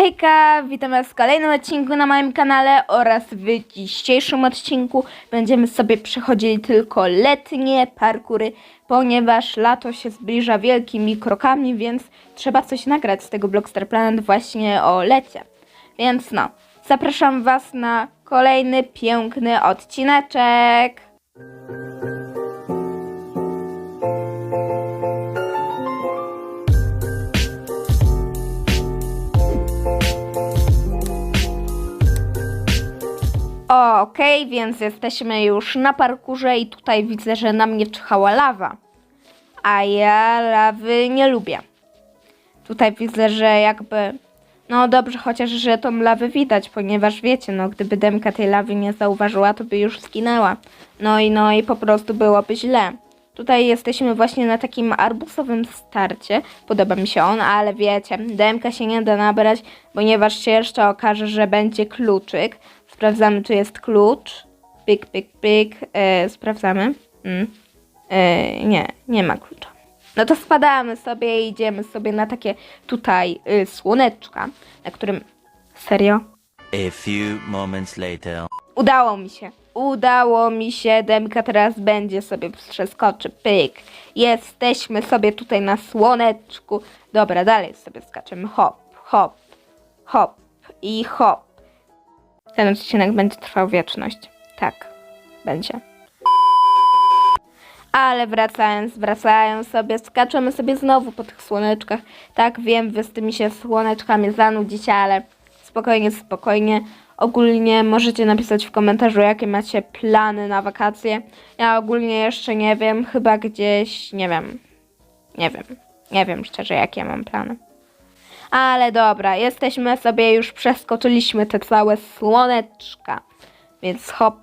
Hejka, witam was w kolejnym odcinku na moim kanale oraz w dzisiejszym odcinku będziemy sobie przechodzili tylko letnie parkury, ponieważ lato się zbliża wielkimi krokami, więc trzeba coś nagrać z tego Blockstar Planet właśnie o lecie. Więc no, zapraszam was na kolejny piękny odcineczek. Okej, więc jesteśmy już na parkurze i tutaj widzę, że na mnie czyhała lawa. A ja lawy nie lubię. Tutaj widzę, że jakby... No dobrze, chociaż, że tą lawę widać, ponieważ wiecie, no gdyby Demka tej lawy nie zauważyła, to by już zginęła. No i no i po prostu byłoby źle. Tutaj jesteśmy właśnie na takim arbusowym starcie. Podoba mi się on, ale wiecie, Demka się nie da nabrać, ponieważ się jeszcze okaże, że będzie kluczyk. Sprawdzamy, czy jest klucz. Pik, pik, pik. E, sprawdzamy. Mm. E, nie, nie ma klucza. No to spadamy sobie i idziemy sobie na takie tutaj y, słoneczka, na którym... Serio? A few moments later. Udało mi się. Udało mi się. Demka teraz będzie sobie przeskoczy. Pyk. Jesteśmy sobie tutaj na słoneczku. Dobra, dalej sobie skaczemy. Hop, hop, hop i hop. Ten odcinek będzie trwał wieczność. Tak, będzie. Ale wracając, wracając sobie, skaczemy sobie znowu po tych słoneczkach. Tak, wiem, wy z tymi się słoneczkami zanudzicie, ale spokojnie, spokojnie. Ogólnie możecie napisać w komentarzu, jakie macie plany na wakacje. Ja ogólnie jeszcze nie wiem, chyba gdzieś, nie wiem, nie wiem, nie wiem szczerze, jakie mam plany. Ale dobra, jesteśmy sobie już przeskoczyliśmy te całe słoneczka. Więc hop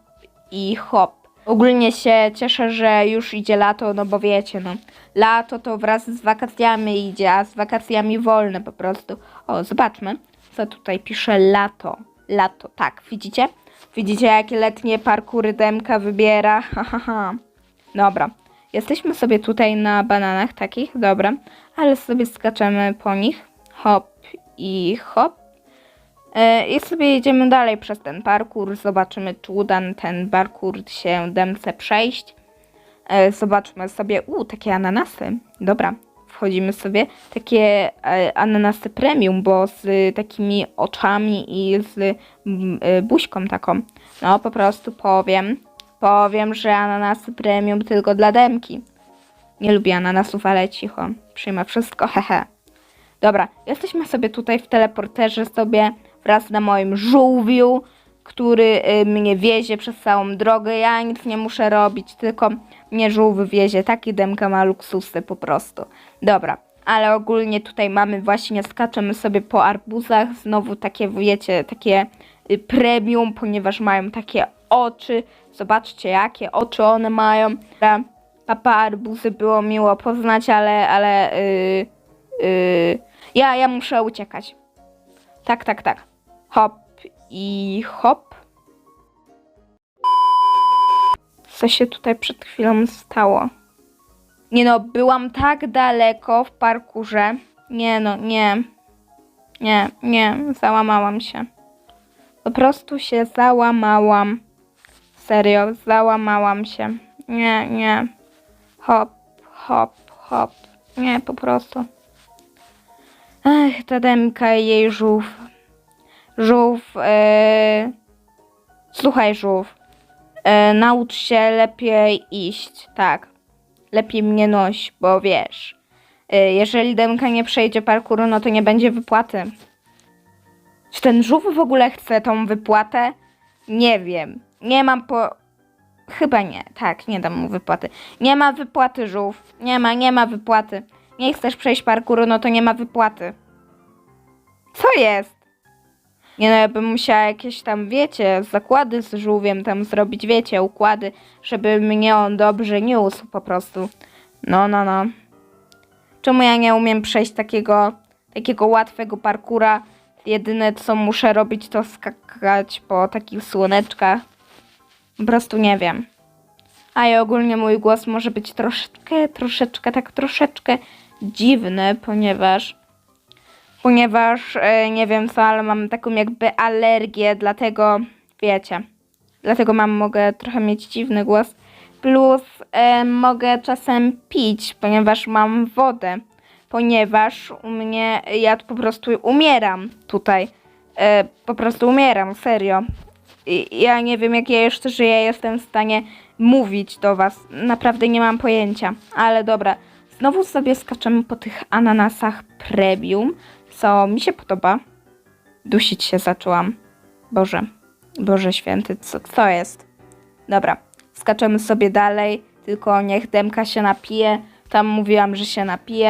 i hop. Ogólnie się cieszę, że już idzie lato, no bo wiecie, no. Lato to wraz z wakacjami idzie, a z wakacjami wolne po prostu. O, zobaczmy, co tutaj pisze lato. Lato, tak, widzicie? Widzicie, jakie letnie parkury Demka wybiera? Ha, ha, ha. Dobra, jesteśmy sobie tutaj na bananach takich, dobra, ale sobie skaczemy po nich. Hop i hop. E, I sobie jedziemy dalej przez ten parkour. Zobaczymy, czy uda ten parkour się Demce przejść. E, Zobaczmy sobie. U, takie ananasy. Dobra, wchodzimy sobie. Takie e, ananasy premium, bo z takimi oczami i z mm, buźką taką. No, po prostu powiem. Powiem, że ananasy premium tylko dla Demki. Nie lubię ananasów, ale cicho. Przyjmę wszystko, hehe. Dobra, jesteśmy sobie tutaj w teleporterze sobie wraz na moim żółwiu, który y, mnie wiezie przez całą drogę. Ja nic nie muszę robić, tylko mnie żółw wiezie. Taki demka ma luksusy po prostu. Dobra, ale ogólnie tutaj mamy właśnie, skaczemy sobie po arbuzach. Znowu takie, wiecie, takie y, premium, ponieważ mają takie oczy. Zobaczcie, jakie oczy one mają. Papa arbuzy było miło poznać, ale, ale... Yy, ja, ja muszę uciekać. Tak, tak, tak. Hop i hop. Co się tutaj przed chwilą stało? Nie no, byłam tak daleko w parkurze. Nie no, nie. Nie, nie, załamałam się. Po prostu się załamałam. Serio, załamałam się. Nie, nie. Hop, hop, hop. Nie, po prostu. Ech, ta demka i jej żółw. Żółw, e... słuchaj żółw, e, naucz się lepiej iść, tak. Lepiej mnie noś, bo wiesz, e, jeżeli demka nie przejdzie parkuru, no to nie będzie wypłaty. Czy ten żółw w ogóle chce tą wypłatę? Nie wiem. Nie mam po... Chyba nie. Tak, nie dam mu wypłaty. Nie ma wypłaty, żółw. Nie ma, nie ma wypłaty. Nie chcesz przejść parkuru, no to nie ma wypłaty. Co jest? Nie no, ja bym musiała jakieś tam, wiecie, zakłady z żółwiem tam zrobić, wiecie, układy, żeby mnie on dobrze niósł po prostu. No, no, no. Czemu ja nie umiem przejść takiego, takiego łatwego parkura? Jedyne co muszę robić to skakać po takich słoneczkach. Po prostu nie wiem. A i ogólnie mój głos może być troszeczkę, troszeczkę, tak troszeczkę dziwny, ponieważ ponieważ e, nie wiem co, ale mam taką jakby alergię, dlatego wiecie. Dlatego mam, mogę trochę mieć dziwny głos. Plus e, mogę czasem pić, ponieważ mam wodę. Ponieważ u mnie, ja po prostu umieram tutaj. E, po prostu umieram, serio. I, ja nie wiem, jak ja jeszcze żyję, jestem w stanie mówić do was. Naprawdę nie mam pojęcia. Ale dobra, znowu sobie skaczemy po tych ananasach premium, co mi się podoba. Dusić się zaczęłam. Boże, Boże święty, co, co jest? Dobra, skaczemy sobie dalej, tylko niech Demka się napije. Tam mówiłam, że się napije.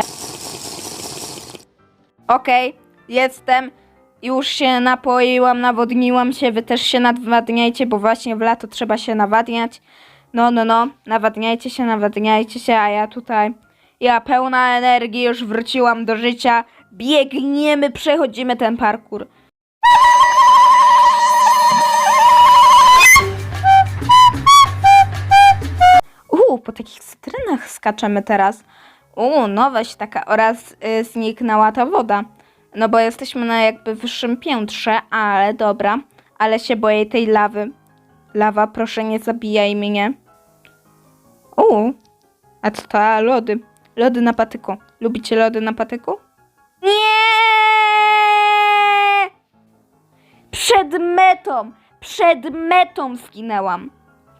Okej, jestem. Już się napoiłam, nawodniłam się. Wy też się nawadniajcie, bo właśnie w lato trzeba się nawadniać. No, no, no. Nawadniajcie się, nawadniajcie się, a ja tutaj. Ja pełna energii, już wróciłam do życia. Biegniemy, przechodzimy ten parkour. Uuu, po takich cytrynach skaczemy teraz. Uuu, nowość taka oraz y, zniknęła ta woda. No bo jesteśmy na jakby wyższym piętrze, ale dobra. Ale się boję tej lawy. Lawa, proszę nie zabijaj mnie. Uuu, a co to? A, lody. Lody na patyku. Lubicie lody na patyku? Nie! Przed metą! Przed metą zginęłam.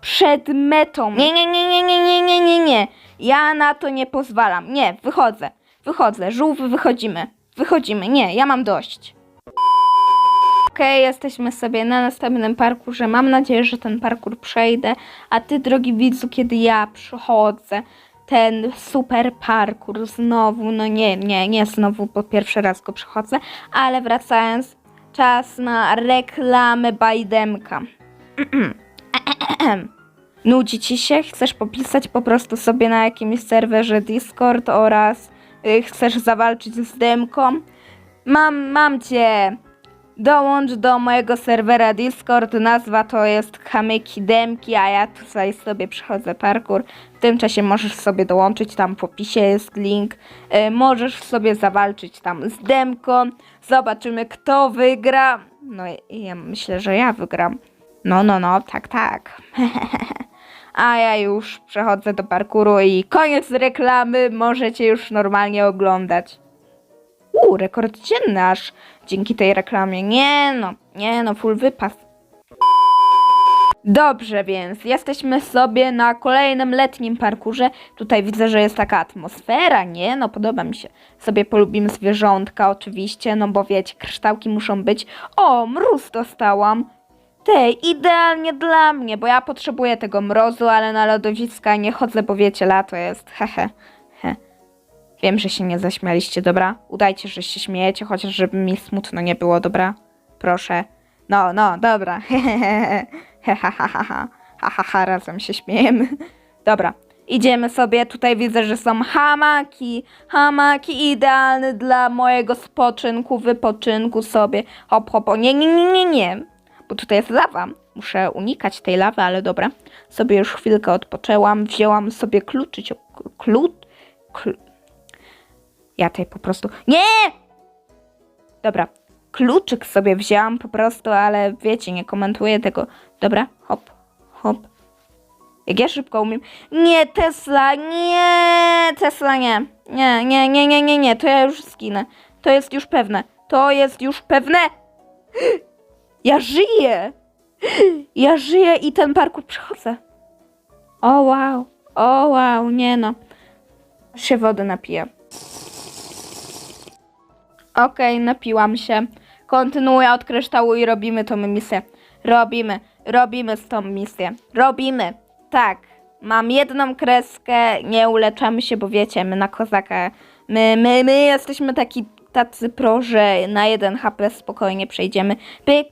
Przed metą. Nie, nie, nie, nie, nie, nie, nie, nie, nie. Ja na to nie pozwalam. Nie, wychodzę. Wychodzę. Żółwy, wychodzimy. Wychodzimy. Nie, ja mam dość. Okej, jesteśmy sobie na następnym parkurze. Mam nadzieję, że ten parkur przejdę. A ty, drogi widzu, kiedy ja przychodzę, ten super parkur znowu, no nie, nie, nie znowu, bo pierwszy raz go przychodzę, ale wracając, czas na reklamę Bajdemka. Nudzi ci się? Chcesz popisać po prostu sobie na jakimś serwerze Discord oraz y, chcesz zawalczyć z Demką? Mam, mam cię! Dołącz do mojego serwera Discord, nazwa to jest Kamyki Demki, a ja tutaj sobie przychodzę parkour. W tym czasie możesz sobie dołączyć, tam w opisie jest link. Y, możesz sobie zawalczyć tam z Demką. Zobaczymy kto wygra. No ja myślę, że ja wygram. No, no, no, tak, tak. A ja już przechodzę do parkuru i koniec reklamy. Możecie już normalnie oglądać. Uuu, rekord dzienny aż dzięki tej reklamie. Nie no, nie no, full wypas. Dobrze, więc jesteśmy sobie na kolejnym letnim parkurze. Tutaj widzę, że jest taka atmosfera, nie? No podoba mi się. Sobie polubimy zwierzątka oczywiście, no bo wiecie, kryształki muszą być. O, mróz dostałam. Tej, idealnie dla mnie, bo ja potrzebuję tego mrozu, ale na lodowiska nie chodzę, bo wiecie, lato jest. Hehe. Wiem, że się nie zaśmialiście, dobra? Udajcie, że się śmiejecie, chociaż żeby mi smutno nie było, dobra? Proszę. No, no, dobra. He, ha, ha, ha, ha. Ha, ha, ha, razem się śmiejemy. Dobra, idziemy sobie. Tutaj widzę, że są hamaki. Hamaki idealne dla mojego spoczynku, wypoczynku sobie. Hop, hop, o, nie, nie, nie, nie, nie. Bo tutaj jest lawa. Muszę unikać tej lawy, ale dobra. Sobie już chwilkę odpoczęłam. Wzięłam sobie kluczyć. Klut? Kl... Ja tutaj po prostu... Nie! Dobra. Kluczyk sobie wzięłam po prostu, ale wiecie, nie komentuję tego. Dobra, hop, hop. Jak ja szybko umiem. Nie, Tesla, nie, Tesla, nie. Nie, nie, nie, nie, nie, nie, to ja już skinę. To jest już pewne. To jest już pewne. Ja żyję. Ja żyję i ten parkour przechodzę. O wow, o wow, nie no. Się wody napiję. Okej, napiłam się. Kontynuuję od kryształu i robimy tą misję. Robimy, robimy z tą misję. Robimy. Tak. Mam jedną kreskę, nie uleczamy się, bo wiecie, my na kozaka, my, my, my jesteśmy taki, tacy pro, że na jeden HP spokojnie przejdziemy. Pyk.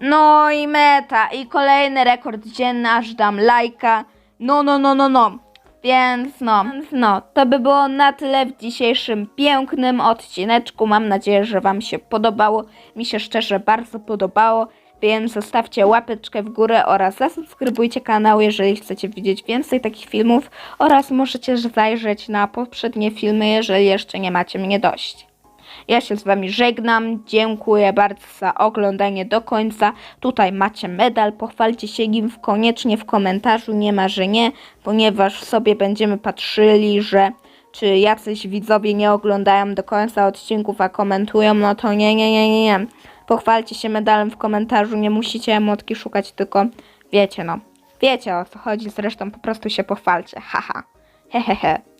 No i meta. I kolejny rekord dzienny, aż dam lajka. No, no, no, no, no. Więc no, no, to by było na tyle w dzisiejszym pięknym odcineczku. Mam nadzieję, że Wam się podobało. Mi się szczerze bardzo podobało, więc zostawcie łapeczkę w górę oraz zasubskrybujcie kanał, jeżeli chcecie widzieć więcej takich filmów oraz możecie zajrzeć na poprzednie filmy, jeżeli jeszcze nie macie mnie dość. Ja się z Wami żegnam. Dziękuję bardzo za oglądanie do końca. Tutaj macie medal. Pochwalcie się nim w, koniecznie w komentarzu. Nie ma, że nie, ponieważ sobie będziemy patrzyli, że czy jacyś widzowie nie oglądają do końca odcinków, a komentują, no to nie, nie, nie, nie, nie. Pochwalcie się medalem w komentarzu. Nie musicie emotki szukać, tylko wiecie, no. Wiecie o co chodzi, zresztą po prostu się pochwalcie. Haha. Hehehe.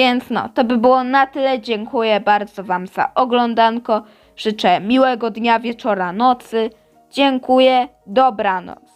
Więc no, to by było na tyle. Dziękuję bardzo Wam za oglądanko. Życzę miłego dnia, wieczora, nocy. Dziękuję. Dobranoc.